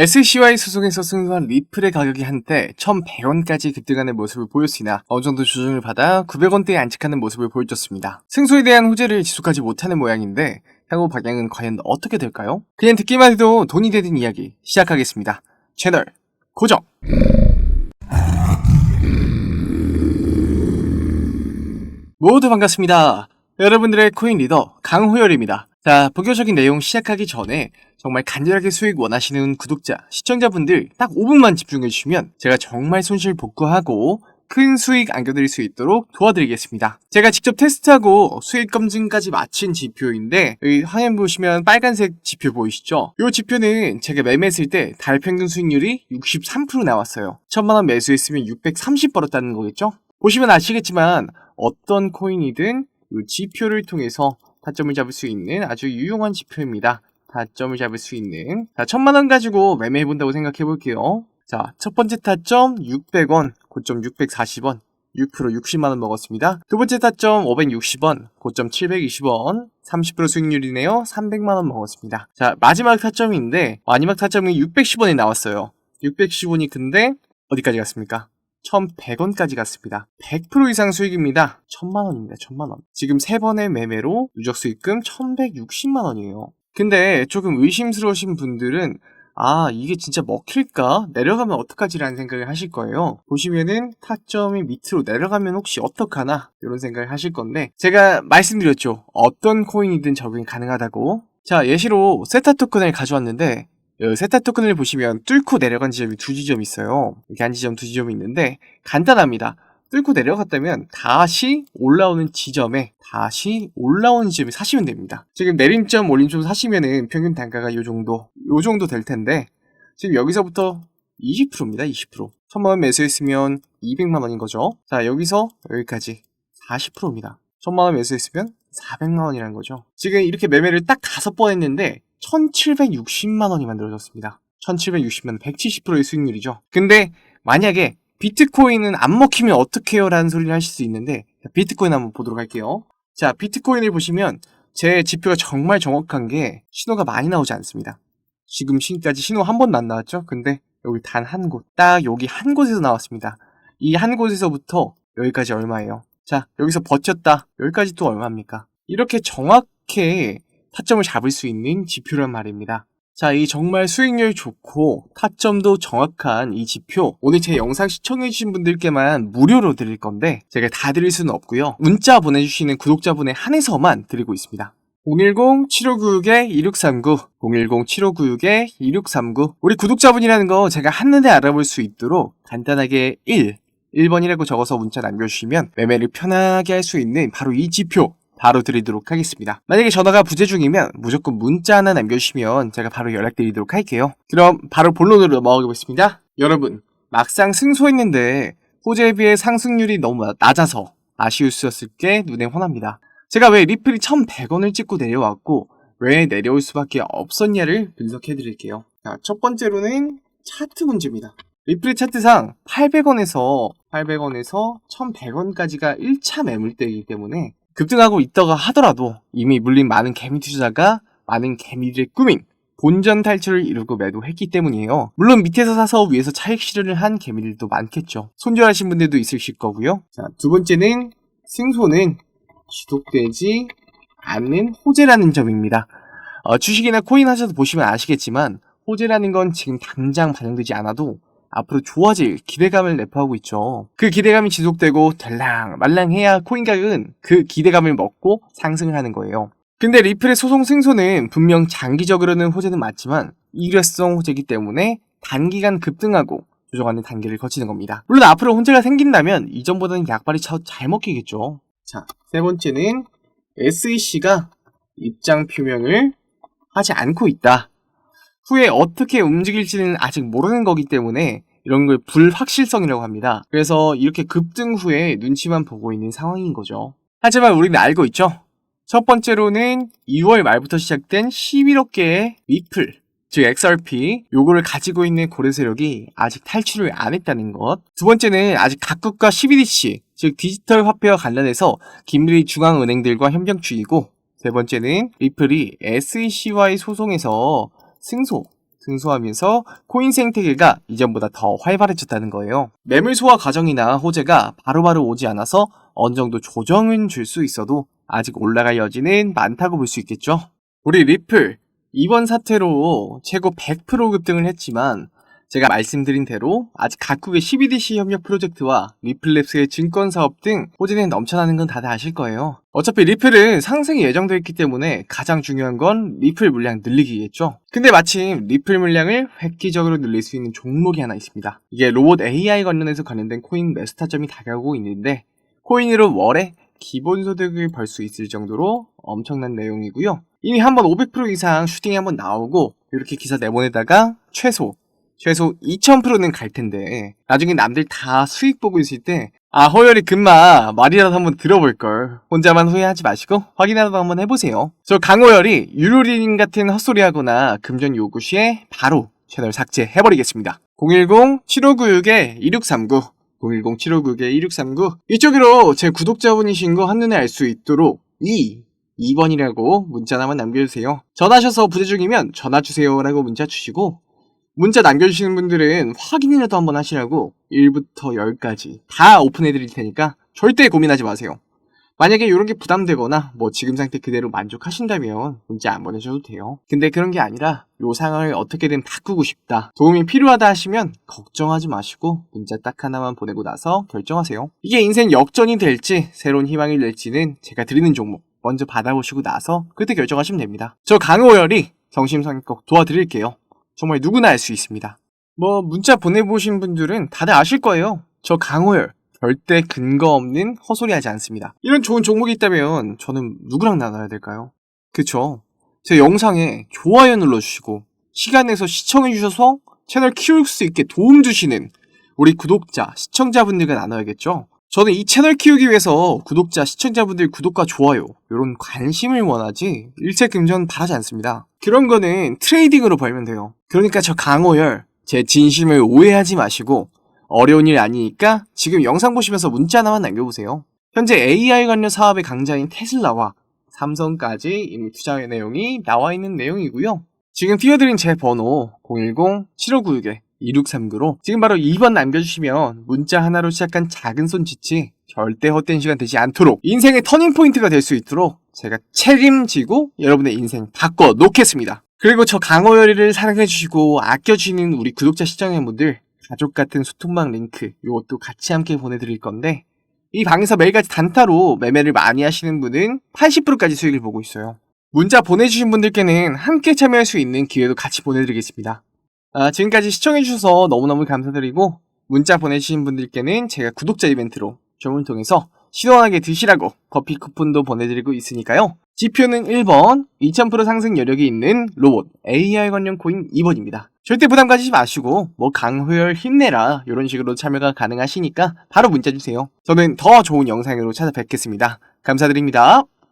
SCY 소송에서 승소한 리플의 가격이 한때 1,100원까지 급등하는 모습을 보였으나 어느 정도 조정을 받아 900원대에 안착하는 모습을 보여줬습니다. 승소에 대한 호재를 지속하지 못하는 모양인데 향후 방향은 과연 어떻게 될까요? 그냥 듣기만 해도 돈이 되는 이야기 시작하겠습니다. 채널 고정! 모두 반갑습니다. 여러분들의 코인 리더 강호열입니다. 자, 본격적인 내용 시작하기 전에 정말 간절하게 수익 원하시는 구독자, 시청자분들 딱 5분만 집중해 주시면 제가 정말 손실 복구하고 큰 수익 안겨드릴 수 있도록 도와드리겠습니다. 제가 직접 테스트하고 수익 검증까지 마친 지표인데 여기 화면 보시면 빨간색 지표 보이시죠? 이 지표는 제가 매매했을 때 달평균 수익률이 63% 나왔어요. 천만원 매수했으면 630 벌었다는 거겠죠? 보시면 아시겠지만 어떤 코인이든 이 지표를 통해서 타점을 잡을 수 있는 아주 유용한 지표입니다. 타점을 잡을 수 있는 자 천만 원 가지고 매매해 본다고 생각해 볼게요. 자 첫 번째 타점 600원 고점 640원 6% 60만 원 먹었습니다. 두 번째 타점 560원 고점 720원 30% 수익률이네요. 300만 원 먹었습니다. 자 마지막 타점인데 마지막 타점이 610원에 나왔어요. 610원이 근데 어디까지 갔습니까? 1,100원까지 갔습니다. 100% 이상 수익입니다. 1,000만원입니다. 1,000만원. 지금 3번의 매매로 누적 수익금 1,160만원이에요. 근데 조금 의심스러우신 분들은 아, 이게 진짜 먹힐까? 내려가면 어떡하지라는 생각을 하실 거예요. 보시면은 타점이 밑으로 내려가면 혹시 어떡하나? 이런 생각을 하실 건데, 제가 말씀드렸죠. 어떤 코인이든 적용이 가능하다고. 자, 예시로 세타 토큰을 가져왔는데, 어, 세타 토큰을 보시면 뚫고 내려간 지점이 두 지점 있어요. 이렇게 한 지점, 두 지점이 있는데, 간단합니다. 뚫고 내려갔다면 다시 올라오는 지점에 다시 올라오는 지점에 사시면 됩니다. 지금 내림점 올림점 사시면은 평균 단가가 요 정도 요 정도 될 텐데 지금 여기서부터 20%입니다. 20%. 천만 원 매수했으면 200만 원인 거죠. 자 여기서 여기까지 40%입니다. 천만 원 매수했으면 400만 원이라는 거죠. 지금 이렇게 매매를 딱 다섯 번 했는데 1760만 원이 만들어졌습니다. 1760만 170%의 수익률이죠. 근데 만약에 비트코인은 안 먹히면 어떡해요? 라는 소리를 하실 수 있는데 비트코인 한번 보도록 할게요. 자, 비트코인을 보시면 제 지표가 정말 정확한 게 신호가 많이 나오지 않습니다. 지금 지금까지 신호 한 번도 안 나왔죠? 근데 여기 단 한 곳, 딱 여기 한 곳에서 나왔습니다. 이 한 곳에서부터 여기까지 얼마예요? 자, 여기서 버텼다. 여기까지 또 얼마입니까? 이렇게 정확히 타점을 잡을 수 있는 지표란 말입니다. 자, 이 정말 수익률 좋고 타점도 정확한 이 지표 오늘 제 영상 시청해주신 분들께만 무료로 드릴 건데 제가 다 드릴 수는 없고요. 문자 보내주시는 구독자분에 한해서만 드리고 있습니다. 010-7596-2639 010-7596-2639 우리 구독자분이라는 거 제가 한눈에 알아볼 수 있도록 간단하게 1 1번이라고 적어서 문자 남겨주시면 매매를 편하게 할 수 있는 바로 이 지표 바로 드리도록 하겠습니다. 만약에 전화가 부재 중이면 무조건 문자 하나 남겨주시면 제가 바로 연락드리도록 할게요. 그럼 바로 본론으로 넘어가 보겠습니다. 여러분, 막상 승소했는데 호재에 비해 상승률이 너무 낮아서 아쉬울 수였을 게 눈에 훤합니다. 제가 왜 리플이 1100원을 찍고 내려왔고 왜 내려올 수밖에 없었냐를 분석해 드릴게요. 자, 첫 번째로는 차트 문제입니다. 리플의 차트상 800원에서 800원에서 1100원까지가 1차 매물대이기 때문에 급등하고 있다가 하더라도 이미 물린 많은 개미 투자가 많은 개미들의 꿈인 본전 탈출을 이루고 매도했기 때문이에요. 물론 밑에서 사서 위에서 차익 실현을 한 개미들도 많겠죠. 손절하신 분들도 있으실 거고요. 자, 두 번째는 승소는 지속되지 않는 호재라는 점입니다. 어, 주식이나 코인 하셔서 보시면 아시겠지만 호재라는 건 지금 당장 반영되지 않아도 앞으로 좋아질 기대감을 내포하고 있죠. 그 기대감이 지속되고 달랑 말랑해야 코인 가격은 그 기대감을 먹고 상승을 하는 거예요. 근데 리플의 소송 승소는 분명 장기적으로는 호재는 맞지만 일회성 호재이기 때문에 단기간 급등하고 조정하는 단계를 거치는 겁니다. 물론 앞으로 혼재가 생긴다면 이전보다는 약발이 잘 먹히겠죠. 자, 세 번째는 SEC가 입장 표명을 하지 않고 있다. 후에 어떻게 움직일지는 아직 모르는 거기 때문에 이런 걸 불확실성이라고 합니다. 그래서 이렇게 급등 후에 눈치만 보고 있는 상황인 거죠. 하지만 우리는 알고 있죠? 첫 번째로는 2월 말부터 시작된 11억 개의 리플, 즉 XRP, 요거를 가지고 있는 고래 세력이 아직 탈출을 안 했다는 것. 두 번째는 아직 각국가 CBDC, 즉 디지털 화폐와 관련해서 긴밀히 중앙은행들과 협력 중이고, 세 번째는 리플이 SEC와의 소송에서 승소, 승소하면서 코인 생태계가 이전보다 더 활발해졌다는 거예요. 매물 소화 과정이나 호재가 바로바로 오지 않아서 어느 정도 조정은 줄 수 있어도 아직 올라갈 여지는 많다고 볼 수 있겠죠. 우리 리플 이번 사태로 최고 100% 급등을 했지만 제가 말씀드린 대로 아직 각국의 CBDC 협력 프로젝트와 리플랩스의 증권 사업 등 호재는 넘쳐나는 건 다들 아실 거예요. 어차피 리플은 상승이 예정되어 있기 때문에 가장 중요한 건 리플 물량 늘리기겠죠. 근데 마침 리플 물량을 획기적으로 늘릴 수 있는 종목이 하나 있습니다. 이게 로봇 AI 관련해서 관련된 코인 메스타점이 다가오고 있는데 코인으로 월에 기본소득을 벌 수 있을 정도로 엄청난 내용이고요. 이미 한번 500% 이상 슈팅이 한번 나오고 이렇게 기사 내보내다가 최소 최소 2000%는 갈 텐데 나중에 남들 다 수익 보고 있을 때 아 허열이 금마 말이라도 한번 들어볼걸. 혼자만 후회하지 마시고 확인이라도 한번 해보세요. 저 강호열이 유료리닝 같은 헛소리 하거나 금전 요구 시에 바로 채널 삭제해버리겠습니다. 010-7596-2639 010-7596-2639 이쪽으로 제 구독자분이신 거 한눈에 알 수 있도록 이 2번이라고 문자 하나만 남겨주세요. 전화하셔서 부재 중이면 전화주세요 라고 문자 주시고 문자 남겨주시는 분들은 확인이라도 한번 하시라고 1부터 10까지 다 오픈해드릴 테니까 절대 고민하지 마세요. 만약에 이런 게 부담되거나 뭐 지금 상태 그대로 만족하신다면 문자 안 보내셔도 돼요. 근데 그런 게 아니라 요 상황을 어떻게든 바꾸고 싶다. 도움이 필요하다 하시면 걱정하지 마시고 문자 딱 하나만 보내고 나서 결정하세요. 이게 인생 역전이 될지 새로운 희망이 될지는 제가 드리는 종목 먼저 받아보시고 나서 그때 결정하시면 됩니다. 저 강호열이 성심성의껏 도와드릴게요. 정말 누구나 알 수 있습니다. 뭐 문자 보내보신 분들은 다들 아실 거예요. 저 강호열 절대 근거 없는 헛소리 하지 않습니다. 이런 좋은 종목이 있다면 저는 누구랑 나눠야 될까요? 그쵸? 제 영상에 좋아요 눌러주시고 시간 내서 시청해주셔서 채널 키울 수 있게 도움 주시는 우리 구독자, 시청자분들과 나눠야겠죠? 저는 이 채널 키우기 위해서 구독자, 시청자분들 구독과 좋아요, 이런 관심을 원하지 일체 금전 바라지 않습니다. 그런 거는 트레이딩으로 벌면 돼요. 그러니까 저 강호열, 제 진심을 오해하지 마시고 어려운 일 아니니까 지금 영상 보시면서 문자 하나만 남겨보세요. 현재 AI 관련 사업의 강자인 테슬라와 삼성까지 이미 투자 내용이 나와 있는 내용이고요. 지금 띄워드린 제 번호 010-7596-2639로 지금 바로 2번 남겨주시면 문자 하나로 시작한 작은 손짓이 절대 헛된 시간 되지 않도록 인생의 터닝포인트가 될 수 있도록 제가 책임지고 여러분의 인생 바꿔 놓겠습니다. 그리고 저 강호열이를 사랑해주시고 아껴주시는 우리 구독자 시청자분들 가족 같은 소통방 링크 이것도 같이 함께 보내드릴 건데 이 방에서 매일같이 단타로 매매를 많이 하시는 분은 80%까지 수익을 보고 있어요. 문자 보내주신 분들께는 함께 참여할 수 있는 기회도 같이 보내드리겠습니다. 아, 지금까지 시청해주셔서 너무너무 감사드리고 문자 보내주신 분들께는 제가 구독자 이벤트로 점을 통해서 시원하게 드시라고 커피 쿠폰도 보내드리고 있으니까요. 지표는 1번, 2000% 상승 여력이 있는 로봇 AR 관련 코인 2번입니다. 절대 부담 가지지 마시고 뭐 강호열 힘내라 이런 식으로 참여가 가능하시니까 바로 문자 주세요. 저는 더 좋은 영상으로 찾아뵙겠습니다. 감사드립니다.